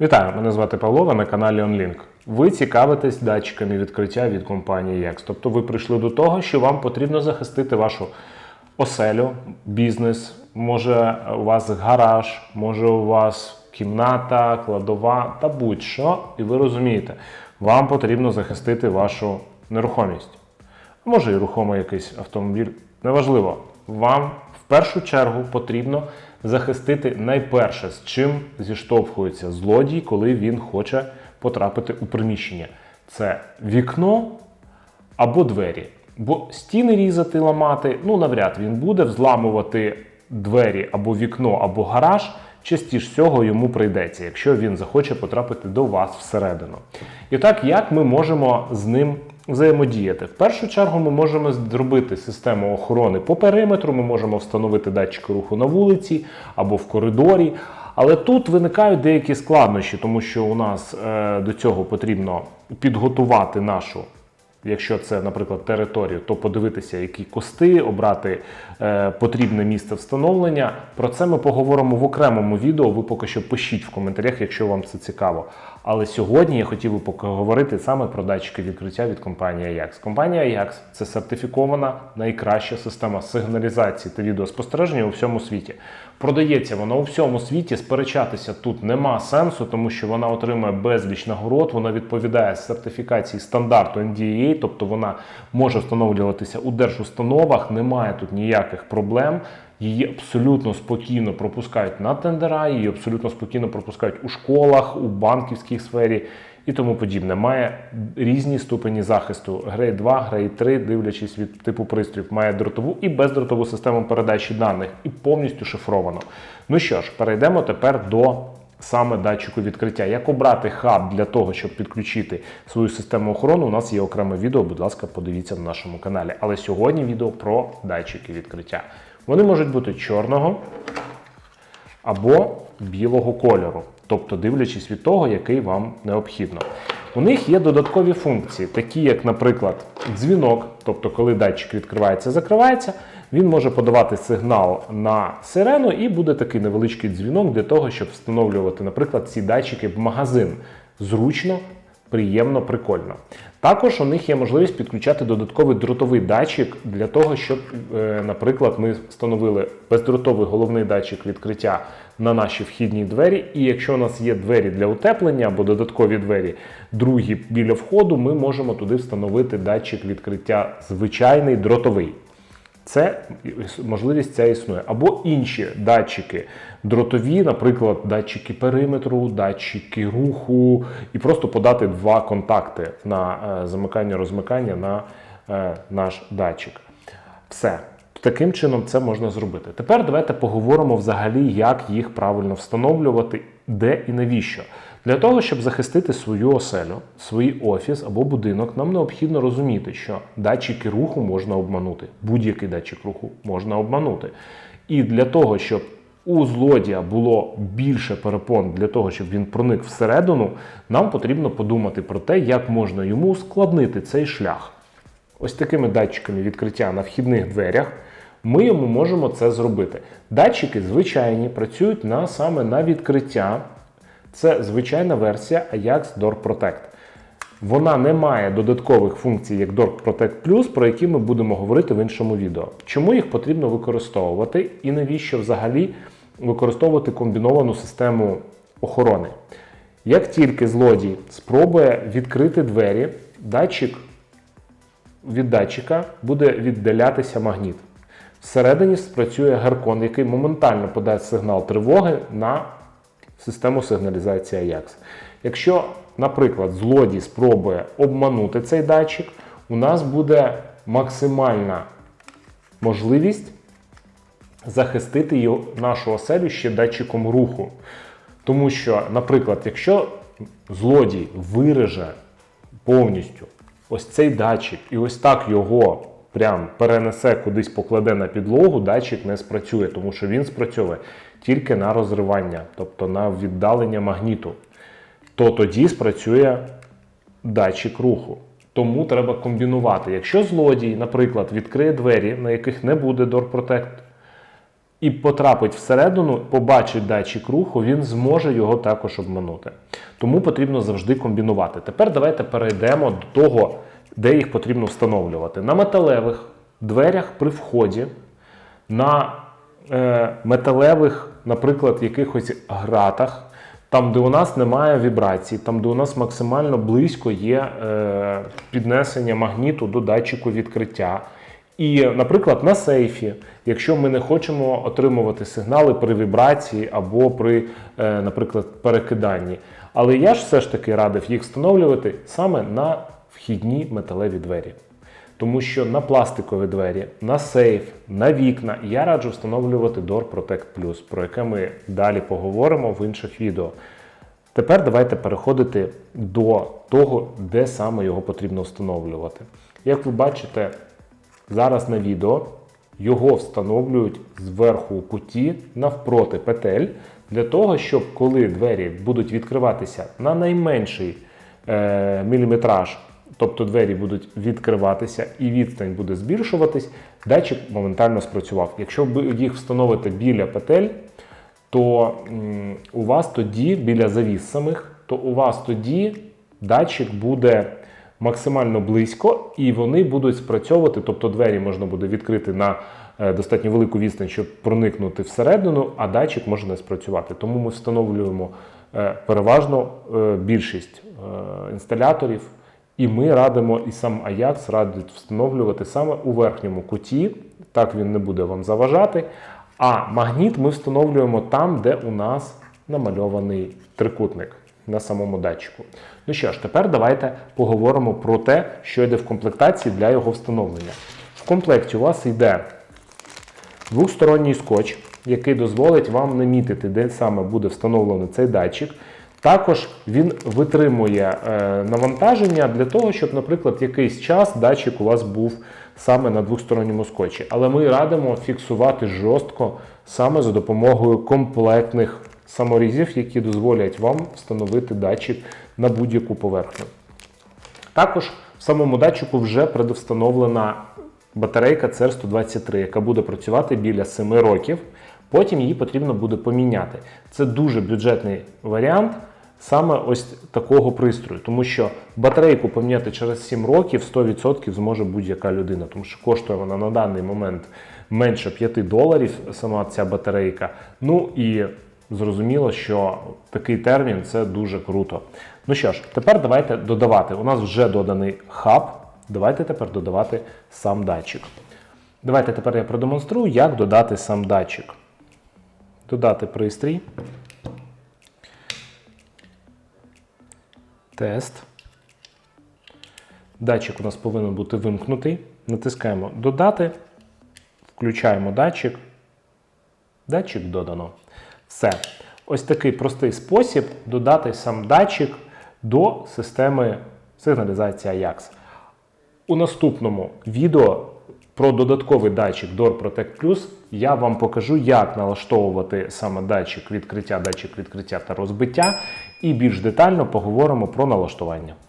Вітаю, мене звати Павло, ви на каналі OnLink. Ви цікавитесь датчиками відкриття від компанії Yex. Тобто ви прийшли до того, що вам потрібно захистити вашу оселю, бізнес, може у вас гараж, може у вас кімната, кладова та будь-що, і ви розумієте, вам потрібно захистити вашу нерухомість. Може і рухомий якийсь автомобіль. Неважливо. Вам в першу чергу потрібно захистити найперше, з чим зіштовхується злодій, коли він хоче потрапити у приміщення. Це вікно або двері. Бо стіни різати, ламати, ну навряд він буде взламувати двері або вікно, або гараж. Частіше всього йому прийдеться, якщо він захоче потрапити до вас всередину. І так, як ми можемо з ним взаємодіяти? В першу чергу ми можемо зробити систему охорони по периметру, ми можемо встановити датчики руху на вулиці або в коридорі. Але тут виникають деякі складнощі, тому що у нас е, до цього потрібно підготувати нашу Якщо це, наприклад, територію, то подивитися, які кости, обрати е, потрібне місце встановлення. Про це ми поговоримо в окремому відео. Ви поки що пишіть в коментарях, якщо вам це цікаво. Але сьогодні я хотів би поговорити саме про датчики відкриття від компанії Ajax. Компанія Ajax – це сертифікована найкраща система сигналізації та відеоспостереження у всьому світі. Продається вона у всьому світі. Сперечатися тут нема сенсу, тому що вона отримує безліч нагород. Вона відповідає сертифікації стандарту NDAA, тобто вона може встановлюватися у держустановах. Немає тут ніяких проблем. Її абсолютно спокійно пропускають на тендера, її абсолютно спокійно пропускають у школах, у банківській сфері і тому подібне. Має різні ступені захисту. Грейд 2, грейд 3, дивлячись від типу пристроїв, має дротову і бездротову систему передачі даних і повністю шифровано. Ну що ж, перейдемо тепер до саме датчику відкриття. Як обрати хаб для того, щоб підключити свою систему охорони, у нас є окреме відео. Будь ласка, подивіться на нашому каналі. Але сьогодні відео про датчики відкриття. Вони можуть бути чорного або білого кольору, тобто дивлячись від того, який вам необхідно. У них є додаткові функції, такі як, наприклад, дзвінок, тобто, коли датчик відкривається, закривається, він може подавати сигнал на сирену, і буде такий невеличкий дзвінок для того, щоб встановлювати, наприклад, ці датчики в магазин. Зручно, приємно, прикольно. Також у них є можливість підключати додатковий дротовий датчик для того, щоб, е, наприклад, ми встановили бездротовий головний датчик відкриття на наші вхідні двері. І якщо у нас є двері для утеплення або додаткові двері, другі біля входу, ми можемо туди встановити датчик відкриття звичайний дротовий. Це можливість ця існує. Або інші датчики дротові, наприклад, датчики периметру, датчики руху, і просто подати два контакти на е, замикання-розмикання на е, наш датчик. Все. Таким чином це можна зробити. Тепер давайте поговоримо взагалі, як їх правильно встановлювати, де і навіщо. Для того, щоб захистити свою оселю, свій офіс або будинок, нам необхідно розуміти, що датчики руху можна обманути. Будь-який датчик руху можна обманути. І для того, щоб у злодія було більше перепон для того, щоб він проник всередину, нам потрібно подумати про те, як можна йому ускладнити цей шлях. Ось такими датчиками відкриття на вхідних дверях ми йому можемо це зробити. Датчики звичайні працюють на саме на відкриття. Це звичайна версія Ajax Door Protect. Вона не має додаткових функцій, як Door Protect Plus, про які ми будемо говорити в іншому відео. Чому їх потрібно використовувати і навіщо взагалі використовувати комбіновану систему охорони? Як тільки злодій спробує відкрити двері, датчик від датчика буде віддалятися магніт. Всередині спрацює геркон, який моментально подасть сигнал тривоги на систему сигналізації Ajax. Якщо, наприклад, злодій спробує обманути цей датчик, у нас буде максимальна можливість захистити його, нашу оселю ще датчиком руху. Тому що, наприклад, якщо злодій виреже повністю ось цей датчик і ось так його прям перенесе кудись покладе на підлогу, датчик не спрацює, тому що він спрацьовує тільки на розривання, тобто на віддалення магніту. То тоді спрацює датчик руху. Тому треба комбінувати. Якщо злодій, наприклад, відкриє двері, на яких не буде Door Protect, і потрапить всередину, побачить датчик руху, він зможе його також обманути. Тому потрібно завжди комбінувати. Тепер давайте перейдемо до того, де їх потрібно встановлювати. На металевих дверях при вході, на е, металевих, наприклад, якихось гратах, там, де у нас немає вібрацій, там, де у нас максимально близько є е, піднесення магніту до датчику відкриття. І, наприклад, на сейфі, якщо ми не хочемо отримувати сигнали при вібрації або при, е, наприклад, перекиданні. Але я ж все ж таки радив їх встановлювати саме на вхідні металеві двері. Тому що на пластикові двері, на сейф, на вікна я раджу встановлювати Door Protect Plus, про яке ми далі поговоримо в інших відео. Тепер давайте переходити до того, де саме його потрібно встановлювати. Як ви бачите, зараз на відео його встановлюють зверху у куті навпроти петель, для того, щоб коли двері будуть відкриватися на найменший е, міліметраж, тобто двері будуть відкриватися і відстань буде збільшуватись, датчик моментально спрацював. Якщо їх встановите біля петель, то у вас тоді біля завіс самих, то у вас тоді датчик буде максимально близько і вони будуть спрацьовувати, тобто двері можна буде відкрити на е, достатньо велику відстань, щоб проникнути всередину, а датчик може не спрацювати. Тому ми встановлюємо е, переважно е, більшість інсталяторів. І ми радимо, і сам Ajax радить встановлювати саме у верхньому куті, так він не буде вам заважати. А магніт ми встановлюємо там, де у нас намальований трикутник на самому датчику. Ну що ж, тепер давайте поговоримо про те, що йде в комплектації для його встановлення. В комплекті у вас йде двосторонній скотч, який дозволить вам намітити, де саме буде встановлений цей датчик. Також він витримує е, навантаження для того, щоб, наприклад, якийсь час датчик у вас був саме на двосторонньому скотчі. Але ми радимо фіксувати жорстко саме за допомогою комплектних саморізів, які дозволять вам встановити датчик на будь-яку поверхню. Також в самому датчику вже предвстановлена батарейка CR123, яка буде працювати біля 7 років. Потім її потрібно буде поміняти. Це дуже бюджетний варіант саме ось такого пристрою, тому що батарейку поміняти через 7 років 100% зможе будь-яка людина, тому що коштує вона на даний момент менше 5 доларів сама ця батарейка. Ну і зрозуміло, що такий термін це дуже круто. Ну що ж, тепер давайте додавати. У нас вже доданий хаб. Давайте тепер додавати сам датчик. Давайте тепер я продемонструю, як додати сам датчик. Додати пристрій. Тест. Датчик у нас повинен бути вимкнутий. Натискаємо Додати. Включаємо датчик. Датчик додано. Все. Ось такий простий спосіб додати сам датчик до системи сигналізації Ajax. У наступному відео про додатковий датчик Door Protect Plus я вам покажу, як налаштовувати саме датчик відкриття, датчик відкриття та розбиття, і більш детально поговоримо про налаштування.